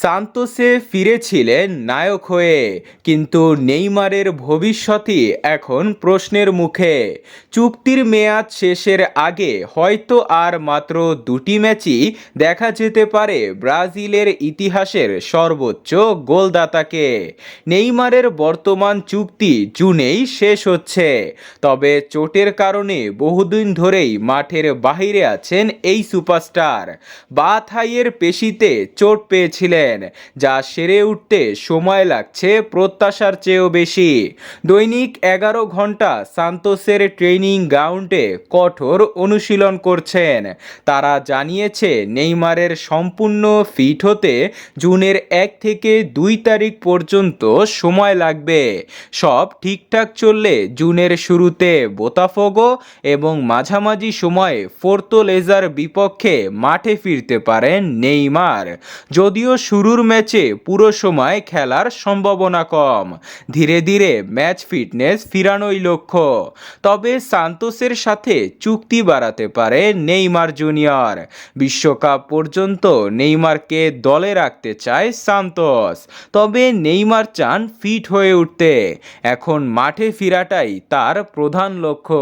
সান্তোসে ফিরেছিলেন নায়ক হয়ে, কিন্তু নেইমারের ভবিষ্যতই এখন প্রশ্নের মুখে। চুক্তির মেয়াদ শেষের আগে হয়তো আর মাত্র দুটি ম্যাচই দেখা যেতে পারে ব্রাজিলের ইতিহাসের সর্বোচ্চ গোলদাতাকে। নেইমারের বর্তমান চুক্তি জুনেই শেষ হচ্ছে, তবে চোটের কারণে বহুদিন ধরেই মাঠের বাইরে আছেন এই সুপারস্টার। বা থাইয়ের পেশিতে চোট পেয়েছিলেন। যা সেরে উঠতে সময় লাগছে প্রত্যাশার চেয়েও বেশি। দৈনিক এগারো ঘণ্টা সান্তোসের ট্রেনিং গ্রাউন্ডে কঠোর অনুশীলন করছেন। তারা জানিয়েছে, নেইমারের সম্পূর্ণ ফিট হতে জুনের এক থেকে দুই তারিখ পর্যন্ত সময় লাগবে। সব ঠিকঠাক চললে জুনের শুরুতে বোতাফোগো এবং মাঝামাঝি সময়ে ফোর্তোলেজার বিপক্ষে মাঠে ফিরতে পারেন নেইমার। যদিও শুরুর ম্যাচে পুরো সময় খেলার সম্ভাবনা কম। ধীরে ধীরে ম্যাচ ফিটনেস ফিরানোই লক্ষ্য। তবে সান্তোসের সাথে চুক্তি বাড়াতে পারে নেইমার জুনিয়র। বিশ্বকাপ পর্যন্ত নেইমারকে দলে রাখতে চায় সান্তোস। তবে নেইমার চান ফিট হয়ে উঠতে। এখন মাঠে ফেরাটাই তার প্রধান লক্ষ্য।